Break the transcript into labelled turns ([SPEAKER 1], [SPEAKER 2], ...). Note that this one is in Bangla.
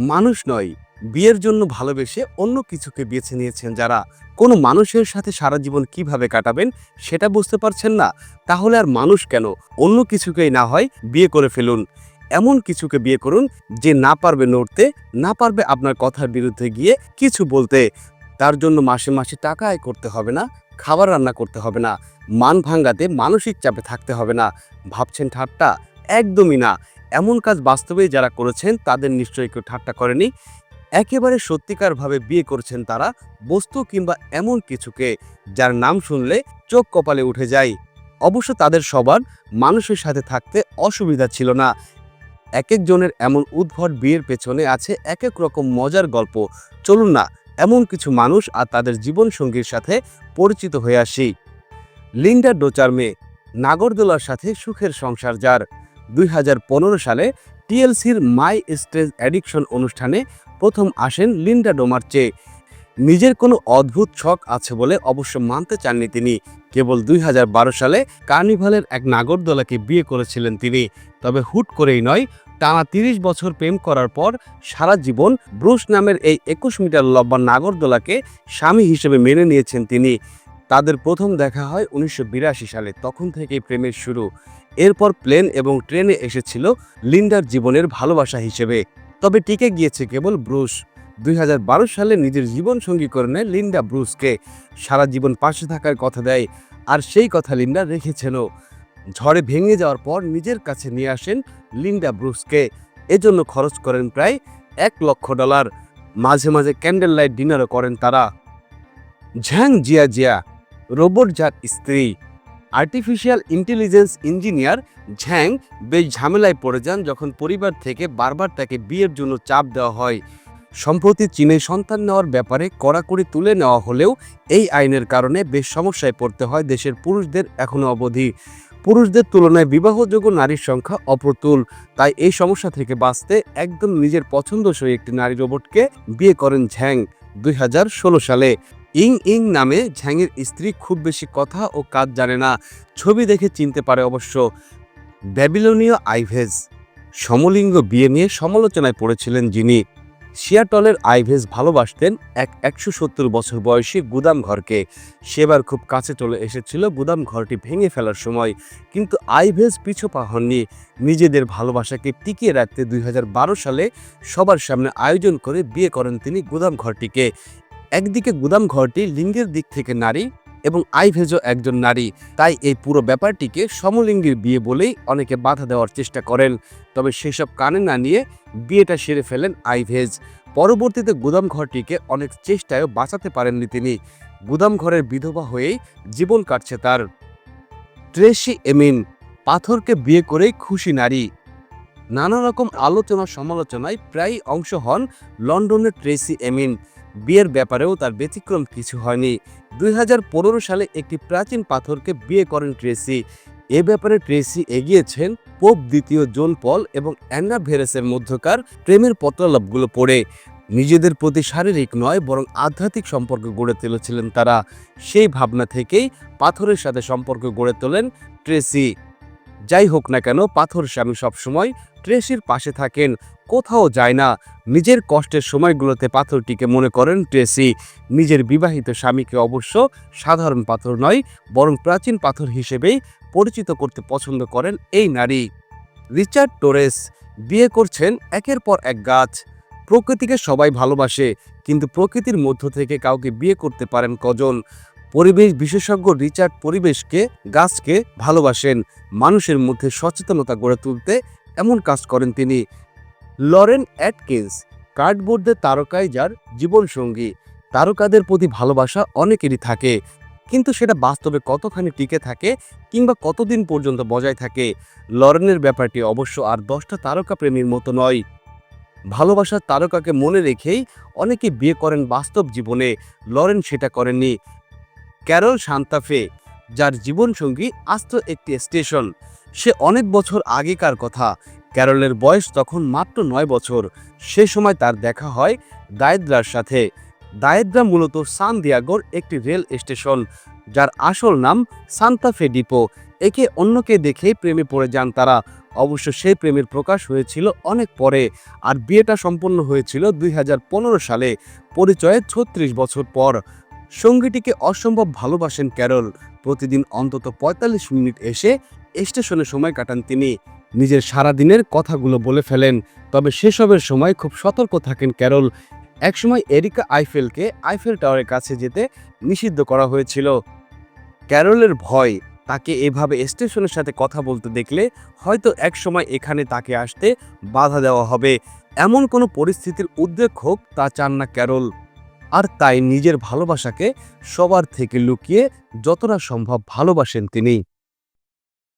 [SPEAKER 1] মানুষ নয়, বিয়ের জন্য ভালোবেসে অন্য কিছুকে বেছে নিয়েছেন যারা। কোনো মানুষের সাথে সারা জীবন কীভাবে কাটাবেন সেটা বুঝতে পারছেন না। তাহলে আর মানুষ কেন? অন্য কিছুকেই না হয় বিয়ে করে ফেলুন। এমন কিছুকে বিয়ে করুন যে না পারবে নড়তে, না পারবে আপনার কথার বিরুদ্ধে গিয়ে কিছু বলতে। তার জন্য মাসে মাসে টাকা আয় করতে হবে না, খাবার রান্না করতে হবে না, মান ভাঙ্গাতে মানসিক চাপে থাকতে হবে না। ভাবছেন ঠাট্টা? একদমই না। এমন কাজ বাস্তবে যারা করেছেন, তাদের নিশ্চয়ই কেউ ঠাট্টা করেনি। একেবারে সত্যিকারভাবে বিয়ে করছেন তারা, বস্তু কিংবা এমন কিছুকে যার নাম শুনলে চোখ কপালে উঠে যায়। অবশ্য তাদের সবার মানুষের সাথে থাকতে অসুবিধা ছিল না। এক একজনের এমন উদ্ভট বিয়ের পেছনে আছে এক এক রকম মজার গল্প। চলুন না, এমন কিছু মানুষ আর তাদের জীবনসঙ্গীর সাথে পরিচিত হয়ে আসি। লিন্ডা ডোচার মেয়ে, নাগরদোলার সাথে সুখের সংসার যার। দুই হাজার পনেরো সালে টিএলসির মাই স্টেজ অ্যাডিকশন অনুষ্ঠানে প্রথম আসেন লিন্ডা ডোমার চেয়ে নিজের কোনো অদ্ভুত ছক আছে বলে অবশ্য মানতে চাননি তিনি। কেবল দুই হাজার বারো সালে কার্নিভালের এক নাগরদোলাকে বিয়ে করেছিলেন তিনি। তবে হুট করেই নয়, টানা তিরিশ বছর প্রেম করার পর সারা জীবন ব্রুস নামের এই একুশ মিটার লম্বা নাগরদোলাকে স্বামী হিসেবে মেনে নিয়েছেন তিনি। তাদের প্রথম দেখা হয় উনিশশো বিরাশি সালে। তখন থেকেই প্রেমের শুরু। এরপর প্লেন এবং ট্রেনে এসেছিল লিন্ডার জীবনের ভালোবাসা হিসেবে। তবে টিকে গিয়েছে কেবল ব্রুস। দুই হাজার বারো সালে নিজের জীবন সঙ্গী করে নেয় লিন্ডা ব্রুসকে। সারা জীবন পাশে থাকার কথা দেয়, আর সেই কথা লিন্ডা রেখেছেনও ঝড়ে ভেঙে যাওয়ার পর নিজের কাছে নিয়ে আসেন লিন্ডা ব্রুসকে। এজন্য খরচ করেন প্রায় এক লক্ষ ডলার। মাঝে মাঝে ক্যান্ডেল লাইট ডিনারও করেন তারা। ঝ্যাং জিয়া জিয়া রোবট যার স্ত্রী। আর্টিফিশিয়াল ইন্টেলিজেন্স ইঞ্জিনিয়ার ঝ্যাং বেশ ঝামেলায় পড়ে যান যখন পরিবার থেকে বারবার তাকে বিয়ের জন্য চাপ দেওয়া হয়। সম্প্রতি চীনে সন্তান নেওয়ার ব্যাপারে কড়াকড়ি তুলে নেওয়া হলেও এই আইনের কারণে বেশ সমস্যায় পড়তে হয় দেশের পুরুষদের এখনও অবধি। পুরুষদের তুলনায় বিবাহযোগ্য নারীর সংখ্যা অপ্রতুল। তাই এই সমস্যা থেকে বাঁচতে একদম নিজের পছন্দসই একটি নারী রোবটকে বিয়ে করেন ঝ্যাং দুই হাজার ষোলো সালে। ইং ইং নামে ঝ্যাংয়ের স্ত্রী খুব বেশি কথা ও কাজ জানে না। ছবি দেখে চিনতে পারে অবশ্য ব্যাবিলনীয় আইভেজ। সমলিঙ্গ বিয়ে নিয়ে সমালোচনায় পড়েছিলেন যিনি। সিয়াটলের আইভেজ ভালোবাসতেন এক একশো সত্তর বছর বয়সী গুদাম ঘরকে। সেবার খুব কাছে চলে এসেছিল গুদাম ঘরটি ভেঙে ফেলার সময়। কিন্তু আইভেজ পিছু পা হননি। নিজেদের ভালোবাসাকে টিকিয়ে রাখতে দুই হাজার বারো সালে সবার সামনে আয়োজন করে বিয়ে করেন তিনি গুদাম ঘরটিকে। একদিকে গুদাম ঘরটি লিঙ্গের দিক থেকে নারী এবং আইভেজও একজন নারী। তাই এই পুরো ব্যাপারটিকে সমলিঙ্গের বিয়ে বলেই অনেকে বাধা দেওয়ার চেষ্টা করেন। তবে সেসব কানে না নিয়ে বিয়েটা সেরে ফেলেন আইভেজ। পরবর্তীতে গুদাম ঘরটিকে অনেক চেষ্টায়ও বাঁচাতে পারেননি তিনি। গুদাম ঘরের বিধবা হয়েই জীবন কাটছে তার। ট্রেসি এমিন, পাথরকে বিয়ে করেই খুশি নারী। নানা রকম আলোচনা সমালোচনায় প্রায় অংশ হন লন্ডনের ট্রেসি এমিন। বিয়ের ব্যাপারেও তার ব্যতিক্রম কিছু হয়নি। দু হাজার পনেরো সালে একটি প্রাচীন পাথরকে বিয়ে করেন ট্রেসি। এ ব্যাপারে ট্রেসি এগিয়েছেন পোপ দ্বিতীয় জোন পল এবং অ্যান্না ভেরেসের মধ্যকার প্রেমের পত্রালাপগুলো পড়ে। নিজেদের প্রতি শারীরিক নয়, বরং আধ্যাত্মিক সম্পর্ক গড়ে তুলেছিলেন তারা। সেই ভাবনা থেকেই পাথরের সাথে সম্পর্ক গড়ে তোলেন ট্রেসি। যাই হোক না কেন, পাথর স্বামী সবসময় ট্রেসির পাশে থাকেন। কোথাও যায় না। নিজের কষ্টের সময়গুলোতে পাথরটিকে মনে করেন ট্রেসি নিজের বিবাহিত স্বামীকে অবশ্য সাধারণ পাথর নয়, বরং প্রাচীন পাথর হিসেবেই পরিচিত করতে পছন্দ করেন এই নারী। রিচার্ড টোরেস বিয়ে করছেন একের পর এক গাছ। প্রকৃতিকে সবাই ভালোবাসে, কিন্তু প্রকৃতির মধ্য থেকে কাউকে বিয়ে করতে পারেন কজন? পরিবেশ বিশেষজ্ঞ রিচার্ড পরিবেশকে, গাছকে ভালোবাসেন। মানুষের মধ্যে সচেতনতা গড়ে তুলতে এমন কাজ করেন তিনি। লরেন অ্যাটকিন্স, কার্ডবোর্ডের তারকায় যার জীবনসঙ্গী। তারকাদের প্রতি ভালোবাসা অনেকেরই থাকে। কিন্তু সেটা বাস্তবে কতখানি টিকে থাকে কিংবা কতদিন পর্যন্ত বজায় থাকে, লরেনের ব্যাপারটি অবশ্য আর দশটা তারকা প্রেমীর মতো নয়। ভালোবাসার তারকাকে মনে রেখেই অনেকে বিয়ে করেন বাস্তব জীবনে। লরেন সেটা করেননি। ক্যারল শান্তাফে যার জীবনসঙ্গী আস্ত একটি স্টেশন। সে অনেক বছর আগেকার কথা। ক্যারলের বয়স তখন মাত্র নয় বছর। সে সময় তার দেখা হয় দায়েদ্রার সাথে। দায়েদ্রা মূলত সান দিয়াগোর একটি রেল স্টেশন, যার আসল নাম সান্তাফে ডিপো। একে অন্যকে দেখে প্রেমে পড়ে যান তারা। অবশ্য সেই প্রেমের প্রকাশ হয়েছিল অনেক পরে, আর বিয়েটা সম্পন্ন হয়েছিল দুই হাজার পনেরো সালে। পরিচয়ে ছত্রিশ বছর পর। সঙ্গীটিকে অসম্ভব ভালোবাসেন ক্যারল। প্রতিদিন অন্তত ৪৫ মিনিট এসে স্টেশনে সময় কাটান তিনি। নিজের সারাদিনের কথাগুলো বলে ফেলেন, তবে সেসবের সময় খুব সতর্ক থাকেন ক্যারল। একসময় এরিকা আইফেলকে আইফেল টাওয়ারের কাছে যেতে নিষিদ্ধ করা হয়েছিল। ক্যারলের ভয়, তাকে এভাবে স্টেশনের সাথে কথা বলতে দেখলে হয়তো একসময় এখানে তাকে আসতে বাধা দেওয়া হবে। এমন কোনো পরিস্থিতির উদ্বেগ হোক তা চান না ক্যারল। আর তাই নিজের ভালোবাসাকে সবার থেকে লুকিয়ে যতটা সম্ভব ভালোবাসেন তিনি।